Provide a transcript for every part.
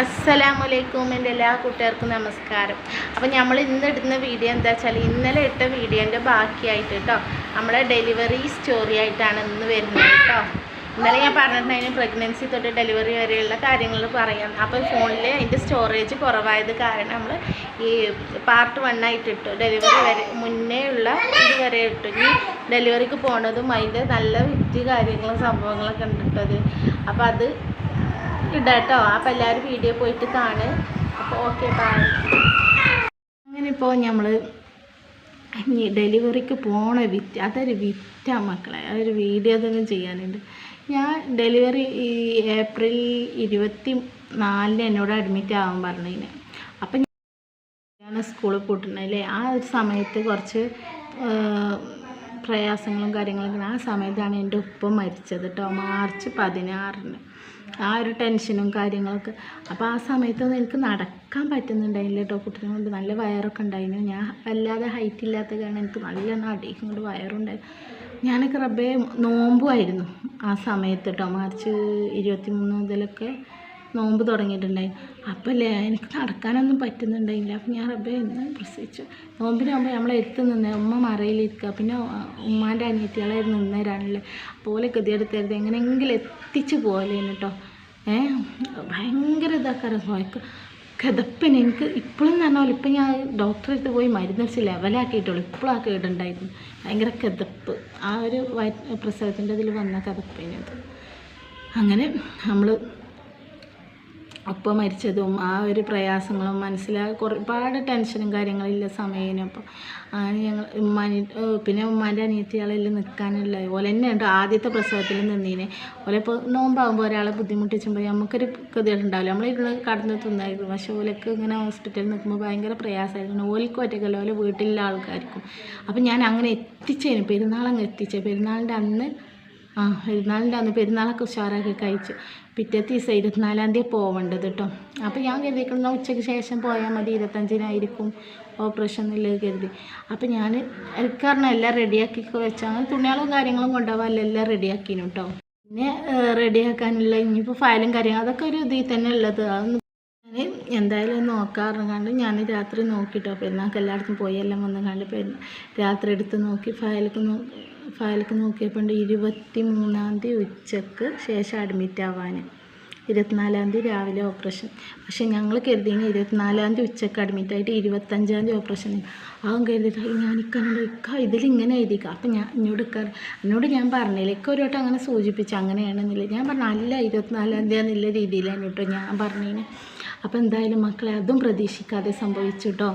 അസ്സലാമലൈക്കും എന്റെ എല്ലാ കൂട്ടുകാർക്കും നമസ്കാരം. അപ്പോൾ നമ്മൾ ഇന്ന് ഇടുന്ന വീഡിയോ എന്താ വെച്ചാൽ ഇന്നലെ ഇട്ട വീഡിയോന്റെ ബാക്കിയായിട്ട് കേട്ടോ. നമ്മളെ ഡെലിവറി സ്റ്റോറി ആയിട്ടാണ് ഇന്ന് വരുന്നത് കേട്ടോ. ഇന്നലെ ഞാൻ പറഞ്ഞിട്ടുണ്ടായിരുന്നു പ്രഗ്നൻസി തൊട്ട് ഡെലിവറി വരെയുള്ള കാര്യങ്ങൾ പറയാം. അപ്പോൾ ഫോണിൽ അതിന്റെ സ്റ്റോറേജ് കുറവായത് കാരണം നമ്മൾ ഈ പാർട്ട് വൺ ആയിട്ട് ഇട്ടു. ഡെലിവറി വരെ മുന്നേ ഉള്ള ഇത് വരെ ഇട്ടു. ഇനി ഡെലിവറിക്ക് പോണതും അതിന്റെ നല്ല വിറ്റ് കാര്യങ്ങളും സംഭവങ്ങളൊക്കെ ഉണ്ട് കേട്ടോ അപ്പോൾ അത് ഇടാട്ടോ അപ്പോൾ എല്ലാവരും വീഡിയോ പോയിട്ട് കാണ്. അപ്പോൾ ഓക്കെ ബൈ അങ്ങനെ ഇപ്പോൾ നമ്മൾ ഡെലിവറിക്ക് പോണ വിറ്റ് അതൊരു വിറ്റ മക്കളെ. അതൊരു വീഡിയോ തന്നെ ചെയ്യാനുണ്ട്. ഞാൻ ഡെലിവറി ഈ ഏപ്രിൽ ഇരുപത്തി നാലിന് എന്നോട് അഡ്മിറ്റ് ആവാൻ പറഞ്ഞതിന് അപ്പം ഞാൻ സ്കൂളിൽ പൂട്ടുന്നല്ലേ ആ ഒരു സമയത്ത് കുറച്ച് പ്രയാസങ്ങളും കാര്യങ്ങളൊക്കെ ആ സമയത്താണ് എന്റെ ഉപ്പ മരിച്ചത് കേട്ടോ. മാർച്ച് പതിനാറിന്. ആ ഒരു ടെൻഷനും കാര്യങ്ങളൊക്കെ. അപ്പോൾ ആ സമയത്തൊന്നും എനിക്ക് നടക്കാൻ പറ്റുന്നുണ്ടായില്ല കേട്ടോ കുട്ടീനെ കൊണ്ട് നല്ല വയറൊക്കെ ഉണ്ടായിരുന്നു. ഞാൻ വല്ലാതെ ഹൈറ്റ് ഇല്ലാത്ത കാരണം എനിക്ക് നല്ല നടിക്കും കൊണ്ട് വയറുണ്ടായി. ഞാനൊക്കെ റബ്ബേ നോമ്പുമായിരുന്നു ആ സമയത്ത് കേട്ടോ മാർച്ച് ഇരുപത്തി മൂന്ന് മുതലൊക്കെ നോമ്പ് തുടങ്ങിയിട്ടുണ്ടായി. അപ്പോൾ എനിക്ക് നടക്കാനൊന്നും പറ്റുന്നുണ്ടായില്ല. അപ്പം ഞാൻ റബ്ബെ എന്ന് പ്രസവിച്ചു. നോമ്പിനാകുമ്പോൾ നമ്മളെ എടുത്ത് നിന്ന് ഉമ്മ മറയിലിരിക്കുക. പിന്നെ ഉമ്മാന്റെ അനിയത്തികളെ നിന്നേരാണല്ലേ പോലെ ഗതിയെടുത്തരുത് എങ്ങനെയെങ്കിലും എത്തിച്ച് പോകലേന്ന് കേട്ടോ ഏ ഭയങ്കര ഇതാക്കാറ് പോയക്ക് കിതപ്പിന് എനിക്ക് ഇപ്പോഴും എന്ന് പറഞ്ഞാൽ ഇപ്പം ഞാൻ ഡോക്ടറെ അടുത്ത് പോയി വെച്ച് ലെവലാക്കിയിട്ടുള്ളൂ ഇപ്പോഴും ആ കേടുണ്ടായിരുന്നു. ഭയങ്കര കിതപ്പ്. ആ ഒരു പ്രസവത്തിന്റെ ഇതിൽ വന്ന കിതപ്പിനത്. അങ്ങനെ നമ്മൾ ഒപ്പം മരിച്ചതും ആ ഒരു പ്രയാസങ്ങളും മനസ്സിലാ ഒരുപാട് ടെൻഷനും കാര്യങ്ങളില്ല സമയനും. അപ്പം അങ്ങനെ ഞങ്ങൾ ഉമ്മാനി പിന്നെ ഉമ്മാന്റെ അനിയത്തിയാളെല്ലാം നിൽക്കാനുള്ള ഓല തന്നെ ഉണ്ട് ആദ്യത്തെ പ്രസവത്തിൽ നിന്നീനെ. ഓലെ ഇപ്പോൾ നോമ്പാകുമ്പോൾ ഒരാളെ ബുദ്ധിമുട്ടിച്ചുമ്പോൾ നമുക്കൊരു ഗതികളുണ്ടാവില്ല നമ്മളിരുന്ന് കടന്ന് തിന്നായിരുന്നു. പക്ഷേ ഓലക്ക് ഇങ്ങനെ ഹോസ്പിറ്റലിൽ നിൽക്കുമ്പോൾ ഭയങ്കര പ്രയാസമായിരുന്നു. ഓലിക്ക് ഒറ്റക്കല്ല ഓല വീട്ടിലുള്ള ആൾക്കാർക്കും. അപ്പം ഞാൻ അങ്ങനെ എത്തിച്ചേന്. പെരുന്നാളങ്ങ് എത്തിച്ചേ. പെരുന്നാളിന്റെ അന്ന് ആ പെരുന്നാളിന്റെ അന്ന് പെരുന്നാളൊക്കെ ഉഷാറാക്കി കഴിച്ച് പിറ്റത്തെ ദിവസം ഇരുപത്തിനാലാം തീയതി പോവേണ്ടത് കേട്ടോ അപ്പോൾ ഞാൻ കരുതിക്കുന്ന ഉച്ചയ്ക്ക് ശേഷം പോയാൽ മതി ഇരുപത്തഞ്ചിനായിരിക്കും ഓപ്പറേഷൻ എന്നുള്ളത് കരുതി. അപ്പോൾ ഞാൻ എനിക്കറിഞ്ഞ എല്ലാം റെഡിയാക്കി വെച്ചാൽ അങ്ങനെ തുണികളും കാര്യങ്ങളും കൊണ്ടുപോകാൻ എല്ലാം റെഡിയാക്കിനു കേട്ടോ പിന്നെ റെഡിയാക്കാനുള്ള ഇനിയിപ്പോൾ ഫയലും കാര്യങ്ങളും അതൊക്കെ ഒരു ഇതിൽ തന്നെ ഉള്ളത്. അതൊന്നും എന്തായാലും നോക്കാറുണ്ട് ഞാൻ രാത്രി നോക്കിയിട്ടോ പെരുന്നാൾക്ക് എല്ലായിടത്തും പോയി എല്ലാം വന്ന് കണ്ട് രാത്രി എടുത്ത് നോക്കി ഫയലൊക്കെ നോ ഫയലൊക്കെ നോക്കിയപ്പോൾ ഇരുപത്തി മൂന്നാം തീയതി ഉച്ചയ്ക്ക് ശേഷം അഡ്മിറ്റ് ആവാൻ ഇരുപത്തിനാലാം തീയതി രാവിലെ ഓപ്പറേഷൻ പക്ഷേ ഞങ്ങൾ കരുതിയെങ്കിൽ ഇരുപത്തിനാലാം തീയതി ഉച്ചയ്ക്ക് അഡ്മിറ്റ് ആയിട്ട് ഇരുപത്തഞ്ചാം തീയതി ഓപ്പറേഷൻ അവൻ കരുതിയിട്ട് ഞാൻ ഇക്കാനോട് ഇക്ക ഇതിലിങ്ങനെ എഴുതിക്കാം. അപ്പം ഞാൻ എന്നോട് ഇക്ക എന്നോട് ഞാൻ പറഞ്ഞില്ല ഇക്ക ഒരു വട്ടം അങ്ങനെ സൂചിപ്പിച്ചു അങ്ങനെയാണെന്നില്ല. ഞാൻ പറഞ്ഞു അല്ല ഇരുപത്തിനാലാം തീയതി എന്നുള്ള രീതിയിലാണ് കേട്ടോ ഞാൻ പറഞ്ഞതിന് അപ്പോൾ എന്തായാലും മക്കളെ അതും പ്രതീക്ഷിക്കാതെ സംഭവിച്ചു കേട്ടോ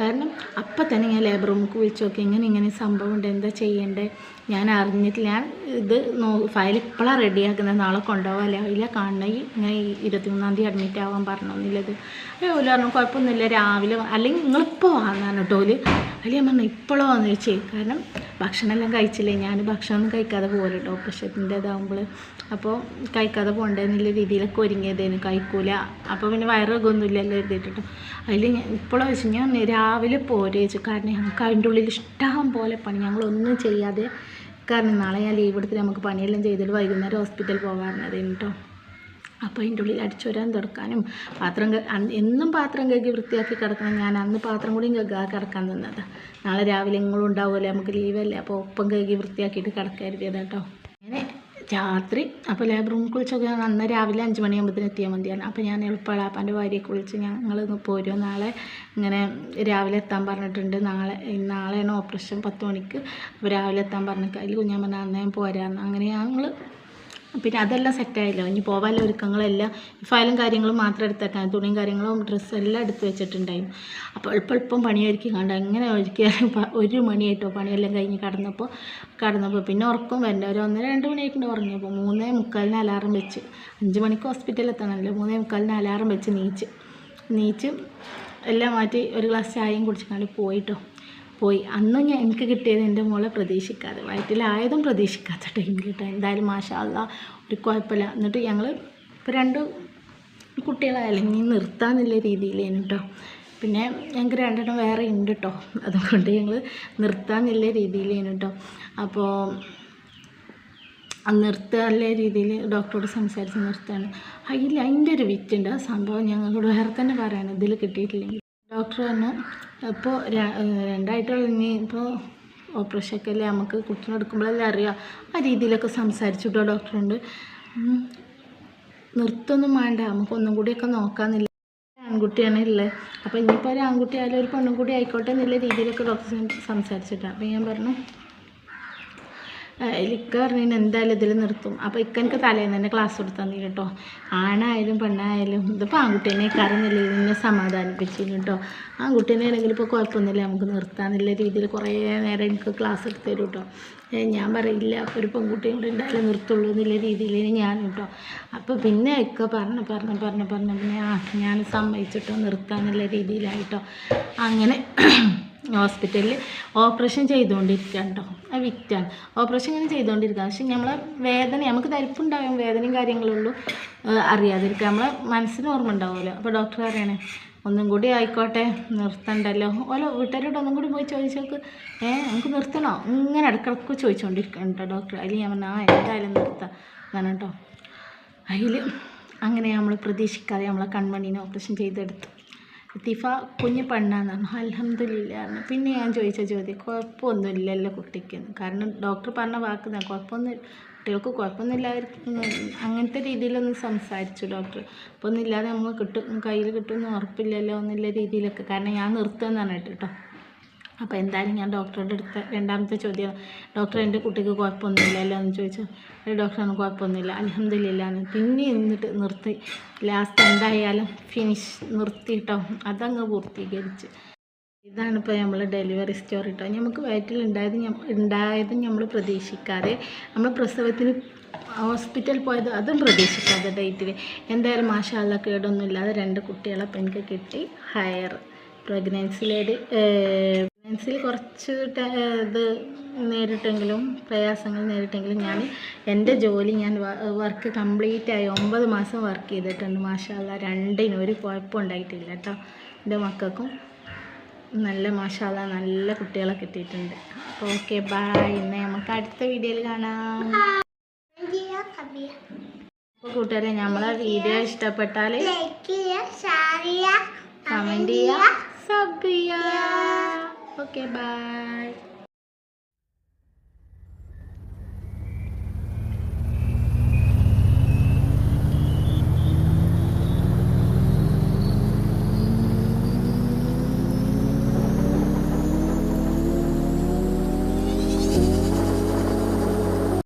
കാരണം അപ്പം തന്നെ ഞാൻ ലേബർ റൂമിലേക്ക് വിളിച്ചു നോക്കി ഇങ്ങനെ ഇങ്ങനെ സംഭവം ഉണ്ട് എന്താ ചെയ്യേണ്ടത് ഞാൻ അറിഞ്ഞിട്ടില്ല ഞാൻ ഇത് നോ ഫയൽ ഇപ്പോഴാണ് റെഡിയാക്കുന്നത് നാളെ കൊണ്ടുപോകാമല്ലേ അതില്ല കാണണമെങ്കിൽ ഇങ്ങനെ ഇരുപത്തിമൂന്നാം തീയതി അഡ്മിറ്റ് ആവാൻ പറഞ്ഞൊന്നുമില്ലത് ഓൽ പറഞ്ഞു കുഴപ്പമൊന്നുമില്ല. രാവിലെ വാ." അല്ലെങ്കിൽ നിങ്ങളിപ്പോൾ വാങ്ങാൻ കേട്ടോ ഓൽ. അല്ലെങ്കിൽ ഞാൻ പറഞ്ഞു ഇപ്പോഴോ എന്ന് ചോദിച്ചേ കാരണം ഭക്ഷണമെല്ലാം കഴിച്ചില്ലേ? ഞാൻ ഭക്ഷണമൊന്നും കഴിക്കാതെ പോലെ കേട്ടോ ഓപ്പറേഷത്തിന്റെ ഇതാകുമ്പോൾ അപ്പോൾ കഴിക്കാതെ പോകണ്ടെന്നുള്ള രീതിയിലൊക്കെ ഒരുങ്ങിയതേനു. കഴിക്കൂല. അപ്പോൾ പിന്നെ വയറുകൊന്നുമില്ലല്ലോ എഴുതിയിട്ടോ അതിൽ ഇപ്പോഴോ വെച്ച് ഞാൻ രാവിലെ പോരേ വെച്ചു കാരണം ഞങ്ങൾക്ക് അതിന്റെ ഉള്ളിൽ ഇഷ്ടം പോലെ പണി. ഞങ്ങളൊന്നും ചെയ്യാതെ കാരണം നാളെ ഞാൻ ലീവ് എടുത്തിട്ട് നമുക്ക് പണിയെല്ലാം ചെയ്തിട്ട് വൈകുന്നേരം ഹോസ്പിറ്റലിൽ പോകാറുണ്ടായിരുന്നു കേട്ടോ അപ്പോൾ അതിന്റെ ഉള്ളിൽ അടിച്ചു വരാൻ തുടക്കാനും പാത്രം എന്നും പാത്രം കഴുകി വൃത്തിയാക്കി കിടക്കണം. ഞാൻ അന്ന് പാത്രം കൂടിയും കഴുകാ കിടക്കാൻ നിന്നത്. നാളെ രാവിലെ നിങ്ങളും ഉണ്ടാവുമല്ലോ നമുക്ക് ലീവല്ലേ അപ്പോൾ ഒപ്പം കഴുകി വൃത്തിയാക്കിയിട്ട് കിടക്കരുത് കേട്ടോ. അങ്ങനെ രാത്രി അപ്പോൾ ലേബർ റൂമിൽ കുളിച്ചൊക്കെ അന്ന് രാവിലെ അഞ്ച് മണിയാകുമ്പോഴത്തേന് എത്തിയാൽ മതിയാണ് അപ്പോൾ ഞാൻ എളുപ്പളാപ്പാന്റെ ഭാര്യയെ കുളിച്ച് ഞങ്ങൾ പോരും നാളെ ഇങ്ങനെ രാവിലെ എത്താൻ പറഞ്ഞിട്ടുണ്ട്. നാളെ നാളെയാണ് ഓപ്പറേഷൻ പത്ത് മണിക്ക്. അപ്പോൾ രാവിലെ എത്താൻ പറഞ്ഞിട്ട് അതിൽ പറഞ്ഞാൽ അന്നേ പോരാന്ന്. അങ്ങനെ ഞങ്ങൾ പിന്നെ അതെല്ലാം സെറ്റായല്ലോ ഇനി പോകാനുള്ള ഒരുക്കങ്ങളെല്ലാം ഫയലും കാര്യങ്ങളും മാത്രം എടുത്തേക്കാൻ തുണിയും കാര്യങ്ങളും ഡ്രസ്സും എല്ലാം എടുത്ത് വെച്ചിട്ടുണ്ടായിരുന്നു അപ്പോൾ എളുപ്പം എളുപ്പം പണിയൊരുക്കി കണ്ട് അങ്ങനെ ഒരുക്കിയാലും ഒരു മണിയായിട്ടോ പണിയെല്ലാം കഴിഞ്ഞ് കടന്നപ്പോൾ കടന്നപ്പോൾ പിന്നെ ഉറക്കും വരണ്ട. ഒരു ഒന്നര രണ്ട് മണിയായിട്ടുണ്ട് ഉറങ്ങിയപ്പോൾ മൂന്നേ മുക്കാലിന് അലാറം വെച്ച്. അഞ്ച് മണിക്ക് ഹോസ്പിറ്റലിൽ എത്തണമല്ലോ. മൂന്നേ മുക്കാലിന് അലാറം വെച്ച് നീച്ച്. നീച്ച് എല്ലാം മാറ്റി ഒരു ഗ്ലാസ് ചായയും കുടിച്ചിട്ടാണ് പോയിട്ടോ. പോയി. അന്ന് ഞാൻ എനിക്ക് കിട്ടിയത് എന്റെ മോളെ പ്രതീക്ഷിക്കാതെ. വയറ്റിലായതും പ്രതീക്ഷിക്കാത്ത ടൈമിൽ കേട്ടോ എന്തായാലും മാഷാ ഒരു കുഴപ്പമില്ല. എന്നിട്ട് ഞങ്ങൾ ഇപ്പോൾ രണ്ട് കുട്ടികളായാലും ഇനി നിർത്താന്നുള്ള രീതിയിലേനു കേട്ടോ പിന്നെ ഞങ്ങൾക്ക് രണ്ടെണ്ണം വേറെ ഉണ്ട് കേട്ടോ അതുകൊണ്ട് ഞങ്ങൾ നിർത്താന്നുള്ള രീതിയിലേനു കേട്ടോ അപ്പോൾ നിർത്തുക നല്ല രീതിയിൽ ഡോക്ടറോട് സംസാരിച്ച് നിർത്തുകയാണ് അതിൽ അതിന്റെ ഒരു വിറ്റുണ്ട്. ആ സംഭവം ഞങ്ങളോട് വേറെ തന്നെ പറയണം ഇതിൽ കിട്ടിയിട്ടില്ലെങ്കിൽ ഡോക്ടർ പറഞ്ഞു ഇപ്പോൾ രണ്ടായിട്ടുള്ള ഇനി ഇപ്പോൾ ഓപ്പറേഷനൊക്കെ അല്ലേ നമുക്ക് കുത്തിനെടുക്കുമ്പോഴല്ലേ അറിയാം. ആ രീതിയിലൊക്കെ സംസാരിച്ചിട്ടോ ഡോക്ടറുണ്ട്. നിർത്തൊന്നും വേണ്ട നമുക്കൊന്നും കൂടിയൊക്കെ നോക്കാമെന്നില്ല ആൺകുട്ടിയാണ് ഉള്ളത് അപ്പോൾ ഇനിയിപ്പോൾ ഒരു ആൺകുട്ടി ആയാലും ഒരു പെണ്ണും കൂടി ആയിക്കോട്ടെ എന്നുള്ള രീതിയിലൊക്കെ ഡോക്ടർ സംസാരിച്ചിട്ടാണ് അപ്പോൾ ഞാൻ പറഞ്ഞു ഇക്ക പറഞ്ഞു എന്തായാലും ഇതിൽ നിർത്തും. അപ്പോൾ ഇക്ക എനിക്ക് തലേന്ന് തന്നെ ക്ലാസ് കൊടുത്താൽ മതി കേട്ടോ ആണായാലും പെണ്ണായാലും ഇതിപ്പോൾ ആൺകുട്ടീനെ കറന്നില്ല ഇതിനെ സമാധാനിപ്പിച്ചിരുന്നു കേട്ടോ ആൺകുട്ടീനെ ആണെങ്കിൽ ഇപ്പോൾ കുഴപ്പമൊന്നുമില്ല നമുക്ക് നിർത്താമെന്നുള്ള രീതിയിൽ കുറേ നേരം എനിക്ക് ക്ലാസ് എടുത്തു തരും കേട്ടോ ഞാൻ പറയില്ല ഒരു പെൺകുട്ടിയും കൂടെ ഉണ്ടായാലും നിർത്തുള്ളൂ എന്നുള്ള രീതിയിൽ ഞാൻ കേട്ടോ അപ്പോൾ പിന്നെ ഇക്ക പറഞ്ഞ് പറഞ്ഞ് പറഞ്ഞ് പറഞ്ഞ് പിന്നെ ഞാൻ സമ്മതിച്ചിട്ടോ നിർത്താമെന്നുള്ള രീതിയിലായിട്ടോ അങ്ങനെ ഹോസ്പിറ്റലിൽ ഓപ്പറേഷൻ ചെയ്തുകൊണ്ടിരിക്കുകയാണ് കേട്ടോ. അത് വിറ്റാണ്. ഓപ്പറേഷൻ ഇങ്ങനെ ചെയ്തുകൊണ്ടിരിക്കുക പക്ഷെ നമ്മളെ വേദന നമുക്ക് തരിപ്പുണ്ടാകും വേദനയും കാര്യങ്ങളുള്ളൂ അറിയാതിരിക്കുക. നമ്മളെ മനസ്സിന് ഓർമ്മ ഉണ്ടാവുമല്ലോ. അപ്പോൾ ഡോക്ടർ പറയണേ ഒന്നും കൂടി ആയിക്കോട്ടെ നിർത്തണ്ടല്ലോ. ഓല വീട്ടുകാരോട് ഒന്നും കൂടി പോയി ചോദിച്ചോക്ക് ഏ നമുക്ക് നിർത്തണോ? ഇങ്ങനെ ഇടക്കിടക്ക് ചോദിച്ചുകൊണ്ടിരിക്കണം കേട്ടോ ഡോക്ടർ. അതിൽ ഞാൻ പറഞ്ഞാൽ ആ എന്തായാലും നിർത്താം. അങ്ങനെ കേട്ടോ. അതിൽ അങ്ങനെ നമ്മൾ പ്രതീക്ഷിക്കാതെ നമ്മളെ കൺമണീനെ ഓപ്പറേഷൻ ചെയ്തെടുത്തു ലത്തീഫ കുഞ്ഞ് പെണ്ണാന്ന് പറഞ്ഞു അലഹമില്ലാന്ന് പിന്നെ ഞാൻ ചോദിച്ച ചോദ്യം കുഴപ്പമൊന്നുമില്ലല്ലോ കുട്ടിക്ക്. കാരണം ഡോക്ടർ പറഞ്ഞ വാക്ക് ഞാൻ കുഴപ്പമൊന്നും കുട്ടികൾക്ക് കുഴപ്പമൊന്നുമില്ലായിരിക്കും അങ്ങനത്തെ രീതിയിലൊന്ന് സംസാരിച്ചു ഡോക്ടർ അപ്പോൾ ഒന്നുമില്ലാതെ നമ്മൾ കിട്ടും കയ്യിൽ കിട്ടുമെന്ന് ഉറപ്പില്ലല്ലോ എന്നുള്ള രീതിയിലൊക്കെ. കാരണം ഞാൻ നിർത്തുമെന്ന് പറഞ്ഞിട്ട് കേട്ടോ. അപ്പോൾ എന്തായാലും ഞാൻ ഡോക്ടറുടെ അടുത്ത് രണ്ടാമത്തെ ചോദ്യം ഡോക്ടർ എന്റെ കുട്ടിക്ക് കുഴപ്പമൊന്നുമില്ലല്ലോ? എന്ന് ചോദിച്ചു. ഡോക്ടറാണ് കുഴപ്പമൊന്നുമില്ല. അലഹമ്മദില്ലാന്ന് പിന്നെ എന്നിട്ട് നിർത്തി. ലാസ്റ്റ് എന്തായാലും ഫിനിഷ് നിർത്തിയിട്ടോ അതങ്ങ് പൂർത്തീകരിച്ച്. ഇതാണ് ഇപ്പോൾ നമ്മൾ ഡെലിവറി സ്റ്റോറി കേട്ടോ നമുക്ക് വയറ്റിൽ ഉണ്ടായത് ഉണ്ടായത് നമ്മൾ പ്രതീക്ഷിക്കാതെ നമ്മൾ പ്രസവത്തിന് ഹോസ്പിറ്റൽ പോയത് അതും പ്രതീക്ഷിക്കാതെ ഡേറ്റിൽ എന്തായാലും മാഷാല കേടൊന്നും ഇല്ലാതെ രണ്ട് കുട്ടികളെ എനിക്ക് കിട്ടി. ഹയർ പ്രഗ്നൻസിലേഡ് പ്രഗ്നൻസിയിൽ കുറച്ച് ഇത് നേരിട്ടെങ്കിലും പ്രയാസങ്ങൾ നേരിട്ടെങ്കിലും ഞാൻ എന്റെ ജോലി ഞാൻ വർക്ക് കംപ്ലീറ്റ് ആയി ഒമ്പത് മാസം വർക്ക് ചെയ്തിട്ടുണ്ട്. മാഷാല്ല രണ്ടിനും ഒരു കുഴപ്പം ഉണ്ടായിട്ടില്ല കേട്ടോ എന്റെ മക്കൾക്കും നല്ല മാഷാല്ല നല്ല കുട്ടികളെ കിട്ടിയിട്ടുണ്ട്. അപ്പോൾ ഓക്കെ ബായ് ഇന്ന് നമുക്ക് അടുത്ത വീഡിയോയിൽ കാണാം. അപ്പോൾ കൂട്ടുകാരെ നമ്മളെ വീഡിയോ ഇഷ്ടപ്പെട്ടാൽ കമന്റ് ചെയ്യുക സബ് ചെയ്യുക ഓക്കെ ബായ്